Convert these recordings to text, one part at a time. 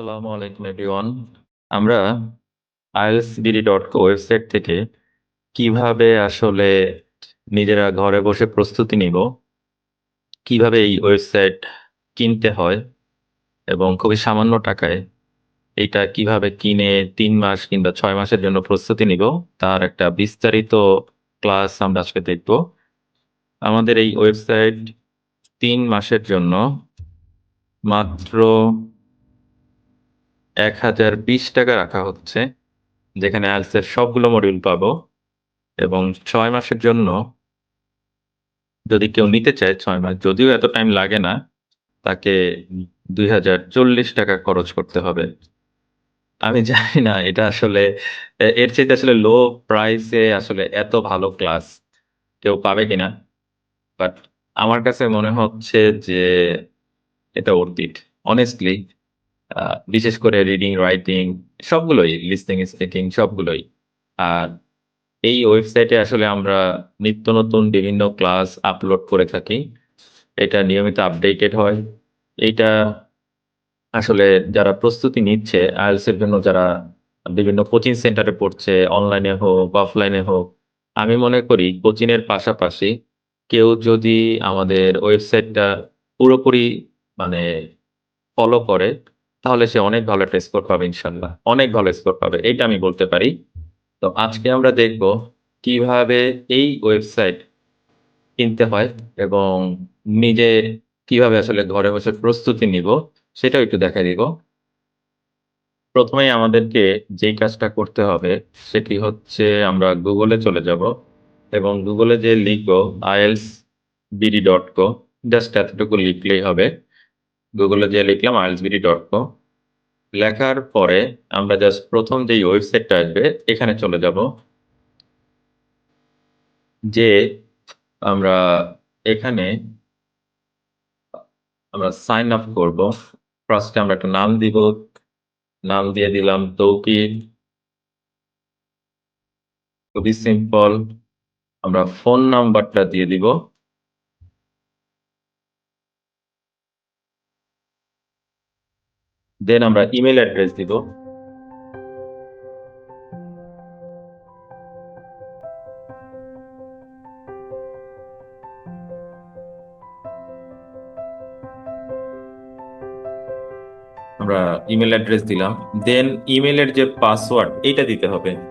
আসসালামু আলাইকুম এভরিওয়ান। আমরা ielsbd.co ওয়েবসাইট থেকে কীভাবে আসলে নিজেরা ঘরে বসে প্রস্তুতি নিব, কীভাবে এই ওয়েবসাইট কিনতে হয় এবং খুবই সামান্য টাকায় এইটা কীভাবে কিনে ৩ মাস কিংবা ৬ মাসের জন্য প্রস্তুতি নিব, তার একটা বিস্তারিত ক্লাস আমরা আজকে দেখব। আমাদের এই ওয়েবসাইট ৩ মাসের জন্য মাত্র ৳১,০২০ রাখা হচ্ছে। যেখানে এর সবগুলো মডিউল পাবো এবং ছয় মাসের জন্য যদি কেউ নিতে চায় ছয় মাস, যদিও এত টাইম লাগে না, তাকে ৳২,০৪০ খরচ করতে হবে। আমি জানি না এটা আসলে এর চাইতে আসলে লো প্রাইস আসলে এত ভালো ক্লাস কেউ পাবে কিনা। বাট আমার কাছে মনে হচ্ছে যে এটা honestly আ বিশেষ করে রিডিং, রাইটিং সবগুলোই লিস্টিং স্পিকিং সবগুলোই। আর এই ওয়েবসাইটে আসলে আমরা নিত্য নতুন বিভিন্ন ক্লাস আপলোড করে থাকি। এটা নিয়মিত আপডেটেড হয়। এইটা আসলে যারা প্রস্তুতি নিচ্ছে IELTS এর জন্য যারা বিভিন্ন কোচিং সেন্টারে পড়ছে, অনলাইনে হোক, অফলাইনে হোক, আমি মনে করি কোচিং এর পাশাপাশি কেউ যদি আমাদের ওয়েবসাইটটা পুরোপুরি মানে ফলো করে, তাহলে সে অনেক ভালো একটা স্কোর পাবে ইনশাল্লাহ অনেক ভালো স্কোর পাবে। এইটা আমি বলতে পারি। তো আজকে আমরা দেখব কীভাবে এই ওয়েবসাইট কিনতে হয় এবং নিজে কীভাবে আসলে ঘরে বসে প্রস্তুতি নিব, সেটাও একটু দেখায় দিব। প্রথমে আমাদেরকে যেই কাজটা করতে হবে সেটি হচ্ছে আমরা গুগলে চলে যাব এবং গুগলে যেয়ে লিখব কো জাস্ট এতটুকু লিখলেই হবে। গুগলে যেয়ে লিখলাম ielsbd.co লেখার পরে আমরা জাস্ট প্রথম যেই ওয়েবসাইটটা আসবে, এখানে চলে যাব। যে আমরা এখানে আমরা সাইন আপ করব। ফার্স্টে আমরা একটা নাম দিব। নাম দিয়ে দিলাম তৌকির। খুবই সিম্পল। আমরা ফোন নাম্বারটা দিয়ে দিব। দেন আমরা ইমেল অ্যাড্রেস দিব। আমরা ইমেল অ্যাড্রেস দিলাম। দেন ইমেলের যে পাসওয়ার্ড, এইটা দিতে হবে।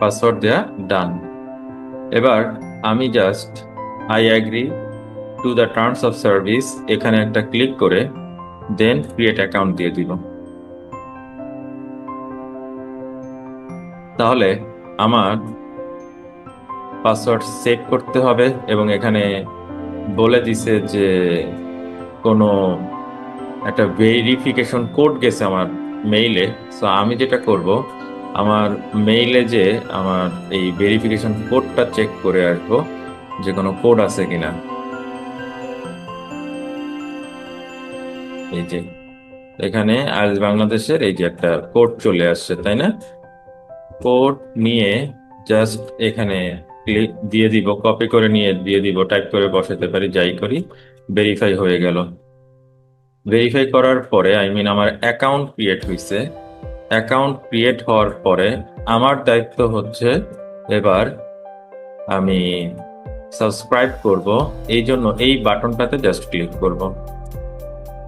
পাসওয়ার্ড দেয়া ডান। এবার আমি just I agree to the terms of service এখানে একটা ক্লিক করে দেন ক্রিয়েট অ্যাকাউন্ট দিয়ে দিব। তাহলে আমার পাসওয়ার্ড সেট করতে হবে এবং এখানে বলে দিছে যে কোনো একটা ভেরিফিকেশন কোড গেছে আমার মেইলে। সো আমি যেটা করব আমার মেইলে যে আমার এই ভেরিফিকেশন কোডটা চেক করে আসব যে কোনো কোড আছে কিনা। এই যে এখানে আইএলটিএস বাংলাদেশের এই যে একটা কোড চলে আসছে, তাই না? কোড নিয়ে জাস্ট এখানে ক্লিক দিয়ে দিব, কপি করে নিয়ে দিয়ে দিব, টাইপ করে বসাতে পারি, যাই করি। ভেরিফাই হয়ে গেল। ভেরিফাই করার পরে আই মিন আমার অ্যাকাউন্ট ক্রিয়েট হইছে। অ্যাকাউন্ট ক্রিয়েট হওয়ার পরে আমার দায়িত্ব হচ্ছে এবার আমি সাবস্ক্রাইব করব। এই জন্য এই বাটনটাতে জাস্ট ক্লিক করব।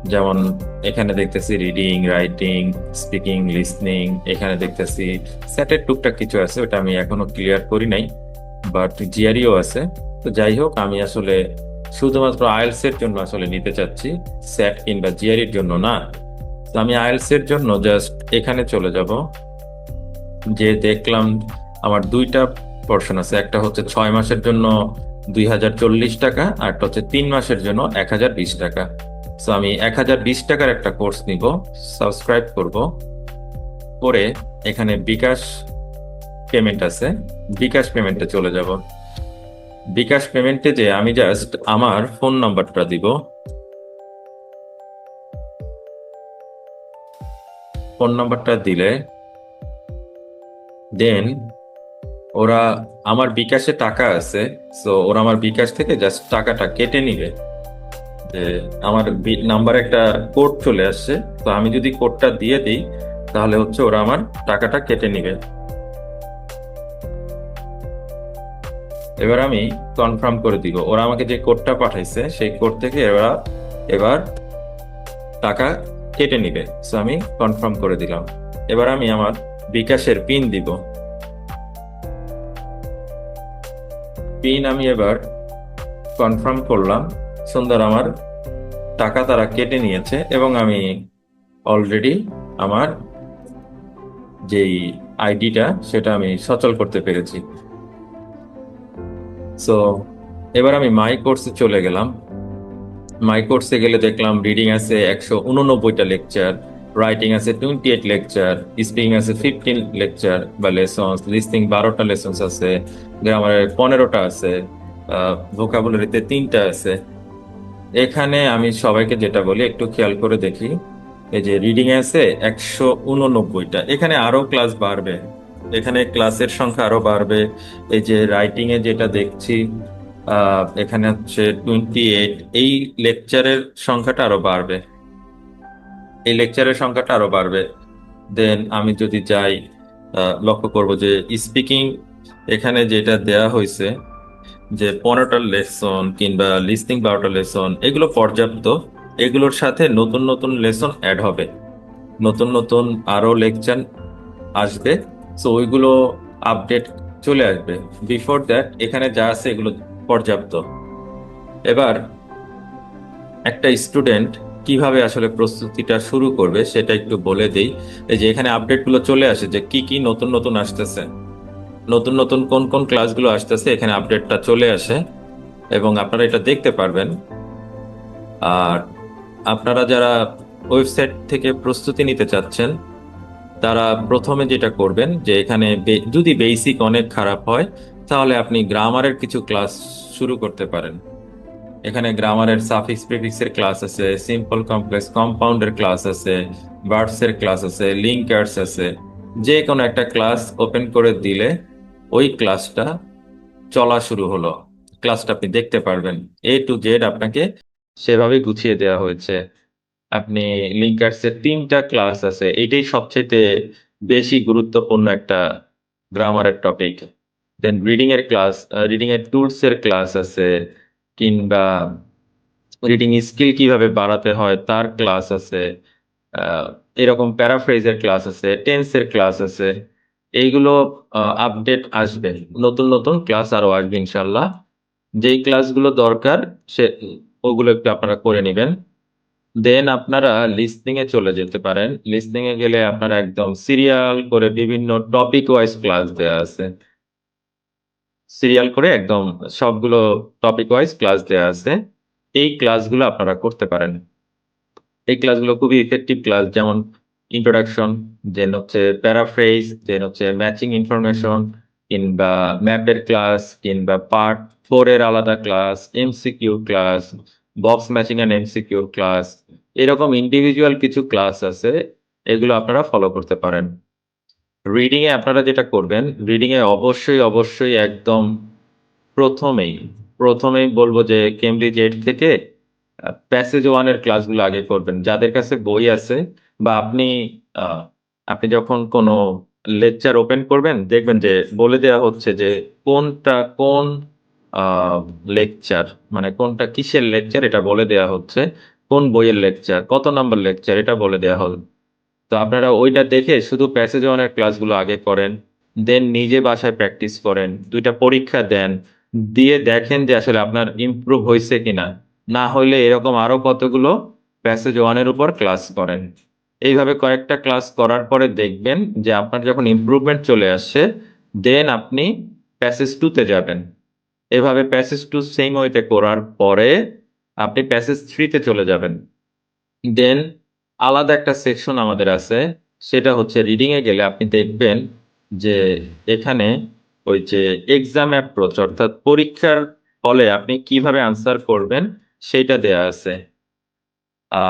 যেমন এখানে দেখতেছি রিডিং, রাইটিং, স্পিকিং, লিসনিং এখানে দেখতেছি স্যাটের টুকটাক কিছু আছে ওটা আমি এখনও ক্লিয়ার করি নাই। বাট জিআরইও আছে। তো যাই হোক আমি আসলে শুধুমাত্র আইএলটিএস এর জন্য আসলে নিতে চাচ্ছি। স্যাট কিংবা জিআরইর জন্য না। তো আমি আইএলটিএস এর জন্য জাস্ট এখানে চলে যাব। যে দেখলাম আমার ২ টা পোরশন আছে। একটা হচ্ছে ছয় মাসের জন্য ৳২,০৪০ আর একটা হচ্ছে তিন মাসের জন্য ৳১,০২০ সো আমি ৳১,০২০ টাকার একটা কোর্স নিব, সাবস্ক্রাইব করব। করে এখানে বিকাশ পেমেন্ট আছে। বিকাশ পেমেন্টে চলে যাব। বিকাশ পেমেন্টে যে আমি জাস্ট আমার ফোন নাম্বারটা দিব। ফোন নাম্বারটা দিলে, দেন ওরা আমার বিকাশে টাকা আছে সো ওরা আমার বিকাশ থেকে জাস্ট টাকাটা কেটে নিবে। আমার নাম্বার একটা কোড চলে আসছে, তো আমি যদি কোডটা দিয়ে দিই, তাহলে হচ্ছে ওরা আমার টাকাটা কেটে নিবে। এবার আমি কনফার্ম করে দিব, ওরা আমাকে যে কোডটা পাঠাইছে, সেই কোড থেকে এবার এবার টাকা কেটে নিবে। সো আমি কনফার্ম করে দিলাম। এবার আমি আমার বিকাশের পিন দিব। পিন আমি এবার কনফার্ম করলাম। সুন্দর, আমার টাকা তারা কেটে নিয়েছে এবং আমি অলরেডি আমার যেই আইডিটা, সেটা আমি সচল করতে পেরেছি। সো এবার আমি মাই কোর্সে চলে গেলাম। মাই কোর্সে গেলে দেখলাম রিডিং আছে একশো উননব্বইটা লেকচার রাইটিং আছে টোয়েন্টি এইট লেকচার স্পিকিং আছে ফিফটিন লেকচার বা লেসন্স লিস্টিং বারোটা লেসন্স আছে গ্রামারের পনেরোটা আছে ভোকাবুলারিতে তিনটা আছে। এখানে আমি সবাইকে যেটা বলি, একটু খেয়াল করে দেখি। এই যে রিডিং আছে একশো উননব্বইটা। এখানে আরও ক্লাস বাড়বে। এখানে ক্লাসের সংখ্যা আরও বাড়বে। এই যে রাইটিং এ যেটা দেখছি এখানে হচ্ছে টোয়েন্টি এইট এই লেকচারের সংখ্যাটা আরও বাড়বে। এই লেকচারের সংখ্যাটা আরও বাড়বে। দেন আমি যদি যাই লক্ষ্য করব যে স্পিকিং এখানে যেটা দেয়া হয়েছে যে পনেরোটা লেসন কিংবা লিস্টিং বারোটা লেসন এগুলো পর্যাপ্ত। এগুলোর সাথে নতুন নতুন লেসন অ্যাড হবে। নতুন নতুন আরও লেকচার আসবে। সো ওইগুলো আপডেট চলে আসবে। বিফোর দ্যাট এখানে যা আছে এগুলো পর্যাপ্ত। এবার একটা স্টুডেন্ট কীভাবে আসলে প্রস্তুতিটা শুরু করবে সেটা একটু বলে দেই। এই যে এখানে আপডেটগুলো চলে আসে যে কি কি নতুন নতুন আসতেছে। নতুন নতুন কোন কোন ক্লাসগুলো আসতেছে এখানে আপডেটটা চলে আসে। এবং আপনারা এটা দেখতে পারবেন। আর আপনারা যারা ওয়েবসাইট থেকে প্রস্তুতি নিতে চাচ্ছেন, তারা প্রথমে যেটা করবেন যে এখানে যদি বেসিক অনেক খারাপ হয় তাহলে আপনি গ্রামারের কিছু ক্লাস শুরু করতে পারেন। এখানে গ্রামারের সাফিক্স প্রিফিক্সের ক্লাস আছে সিম্পল কমপ্লেক্স কম্পাউন্ডের ক্লাস আছে ভার্বসের ক্লাস আছে লিঙ্কার্স আছে। যে কোনো একটা ক্লাস ওপেন করে দিলে ওই ক্লাসটা চলা শুরু হলো। ক্লাসটা আপনি দেখতে পারবেন। এ টু জেড আপনাকে সেভাবে গুছিয়ে দেওয়া হয়েছে। আপনি লিঙ্কার্সের তিনটা ক্লাস আছে, এটাই সবচেয়ে বেশি গুরুত্বপূর্ণ একটা গ্রামারের টপিক দেন রিডিং এর ক্লাস রিডিং এর টুলস এর ক্লাস আছে, কিংবা রিডিং স্কিল কীভাবে বাড়াতে হয় তার ক্লাস আছে এরকম প্যারাফ্রেজের ক্লাস আছে টেন্সের ক্লাস আছে, এইগুলো আপডেট আসবে। নতুন নতুন ক্লাস আরও আসবে ইনশাল্লাহ যেই ক্লাসগুলো দরকার, সে, ওগুলো একটু আপনারা করে নেবেন। দেন আপনারা লিস্টিং এ চলে যেতে পারেন। লিস্টিং এ গেলে আপনারা একদম সিরিয়াল করে বিভিন্ন টপিক ওয়াইজ ক্লাস দেওয়া আছে। সিরিয়াল করে একদম সবগুলো টপিক ওয়াইজ ক্লাস দেওয়া আছে। এই ক্লাসগুলো আপনারা করতে পারেন। এই ক্লাসগুলো খুবই ইফেক্টিভ ক্লাস যেমন ইন্ট্রোডাকশন দেন হচ্ছে প্যারাফ্রেজ দেন হচ্ছে ম্যাচিং ইনফরমেশন কিংবা ম্যাপের ক্লাস কিংবা পার্ট ফোর এর আলাদা class MCQ class box matching and MCQ class এরকম ইন্ডিভিজুয়াল কিছু ক্লাস আছে, এগুলো আপনারা ফলো করতে পারেন। রিডিং এ আপনারা যেটা করবেন রিডিংয়ে অবশ্যই অবশ্যই একদম প্রথমেই প্রথমেই বলব যে কেমব্রিজ এইট থেকে প্যাসেজ ওয়ানের ক্লাসগুলো আগে করবেন। যাদের কাছে বই আছে বা আপনি আপনি যখন কোনো লেকচার ওপেন করবেন, দেখবেন যে বলে দেওয়া হচ্ছে যে কোনটা কোন লেকচার মানে কোনটা কিসের লেকচার এটা বলে দেওয়া হচ্ছে, কোন বইয়ের লেকচার কত নাম্বার লেকচার এটা বলে দেওয়া হবে তো আপনারা ওইটা দেখে শুধু প্যাসেজ ওয়ানের ক্লাসগুলো আগে করেন দেন নিজে বাসায় প্র্যাকটিস করেন, দুইটা পরীক্ষা দেন, দিয়ে দেখেন যে আসলে আপনার ইমপ্রুভ হয়েছে কিনা। না হইলে এরকম আরও কতগুলো প্যাসেজ ওয়ানের উপর ক্লাস করেন। এইভাবে কয়েকটা ক্লাস করার পরে দেখবেন যে আপনার যখন ইমপ্রুভমেন্ট চলে আসছে দেন আপনি প্যাসেজ টুতে যাবেন। এভাবে প্যাসেজ টু সেম ওয়েতে করার পরে আপনি প্যাসেজ থ্রিতে চলে যাবেন। দেন আলাদা একটা সেকশন আমাদের আছে, সেটা হচ্ছে রিডিং এ গেলে আপনি দেখবেন যে এখানে ওই যে এক্সাম অ্যাপ্রোচ অর্থাৎ পরীক্ষার ফলে আপনি কীভাবে আনসার করবেন সেটা দেয়া আছে।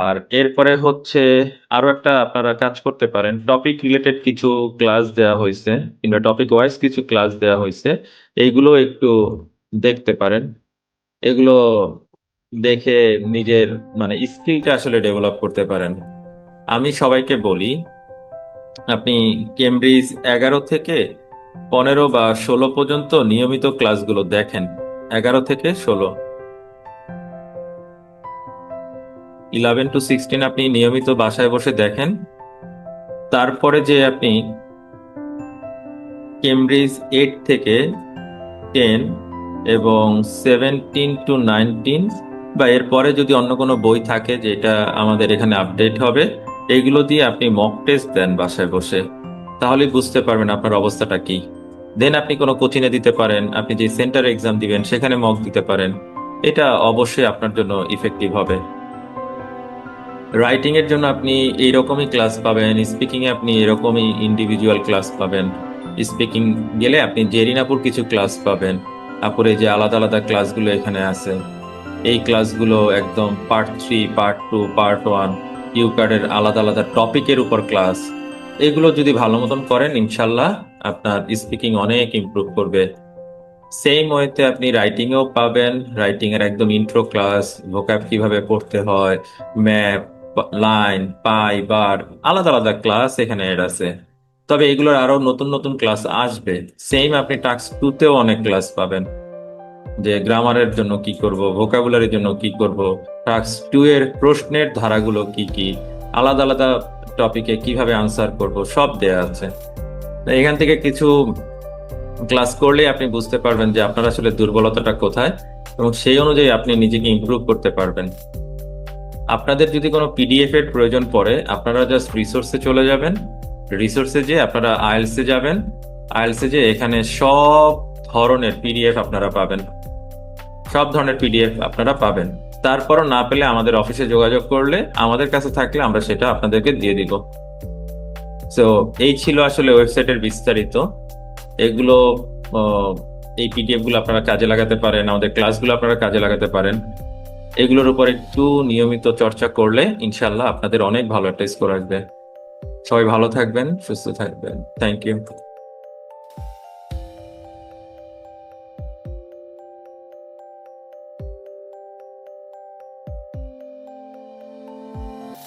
আর এরপরে হচ্ছে আরও একটা আপনারা কাজ করতে পারেন টপিক রিলেটেড কিছু ক্লাস দেওয়া হয়েছে, কিংবা টপিক ওয়াইজ কিছু ক্লাস দেওয়া হয়েছে, এইগুলো একটু দেখতে পারেন। এগুলো দেখে নিজের মানে স্কিলটা আসলে ডেভেলপ করতে পারেন। আমি সবাইকে বলি, আপনি কেমব্রিজ এগারো থেকে পনেরো বা ষোলো পর্যন্ত নিয়মিত ক্লাসগুলো দেখেন। এগারো থেকে ষোলো। ইলেভেন টু সিক্সটিন আপনি নিয়মিত বাসায় বসে দেখেন। তারপরে যে আপনি কেমব্রিজ এইট থেকে টেন এবং সেভেন্টিন টু নাইনটিন বা এরপরে যদি অন্য কোনো বই থাকে যেটা আমাদের এখানে আপডেট হবে এইগুলো দিয়ে আপনি মক টেস্ট দেন বাসায় বসে। তাহলে বুঝতে পারবেন আপনার অবস্থাটা কি। দেন আপনি কোনো কোচিংয়ে দিতে পারেন, আপনি যে সেন্টার এক্সাম দিবেন, সেখানে মক দিতে পারেন। এটা অবশ্যই আপনার জন্য ইফেক্টিভ হবে। রাইটিং এর জন্য আপনি এইরকমই ক্লাস পাবেন স্পিকিং এ আপনি এরকমই ইন্ডিভিজুয়াল ক্লাস পাবেন। স্পিকিং গেলে আপনি জেরিনাপুর কিছু ক্লাস পাবেন। তারপরে যে আলাদা আলাদা ক্লাসগুলো এখানে আছে, এই ক্লাসগুলো একদম part three part two part one cue কার্ডের আলাদা আলাদা টপিকের উপর ক্লাস। এগুলো যদি ভালো মতন করেন, ইনশাল্লাহ আপনার স্পিকিং অনেক ইমপ্রুভ করবে। সেম ওয়েতে আপনি রাইটিংও পাবেন। রাইটিং এর একদম ইন্ট্রো ক্লাস ভোকাব কীভাবে পড়তে হয়, ম্যাপ, লাইন, পাই, বার, আলাদা আলাদা ক্লাস এখানে এড আছে। তবে এগুলোর আরও নতুন নতুন ক্লাস আসবে। সেম আপনি টাস্ক টুতেও অনেক ক্লাস পাবেন। যে গ্রামারের জন্য কি করব ভোকাবুলারির জন্য কি করব টাক্স টু এর প্রশ্নের ধারাগুলো কি কি, আলাদা আলাদা টপিকে কীভাবে আনসার করব, সব দেয়া আছে। এখান থেকে কিছু ক্লাস করলে আপনি বুঝতে পারবেন যে আপনার আসলে দুর্বলতাটা কোথায় এবং সেই অনুযায়ী আপনি নিজেকে ইমপ্রুভ করতে পারবেন। আপনাদের যদি কোনো পিডিএফ এর প্রয়োজন পড়ে, আপনারা জাস্ট রিসোর্সে চলে যাবেন। রিসোর্সে যে আপনারা আইএলসে যাবেন। আইএলসে যে এখানে সব ধরনের পিডিএফ আপনারা পাবেন। সব ধরনের পিডিএফ আপনারা পাবেন। তারপরও না পেলে আমাদের অফিসে যোগাযোগ করলে আমাদের কাছে থাকলে আমরা সেটা আপনাদেরকে দিয়ে দিব। তো এই ছিল আসলে ওয়েবসাইটের বিস্তারিত। এগুলো এই পিডিএফগুলো আপনারা কাজে লাগাতে পারেন, আমাদের ক্লাসগুলো আপনারা কাজে লাগাতে পারেন। এগুলোর উপর একটু নিয়মিত চর্চা করলে ইনশাল্লাহ আপনাদের অনেক ভালো একটা স্কোর আসবে। সবাই ভালো থাকবেন, সুস্থ থাকবেন। Thank you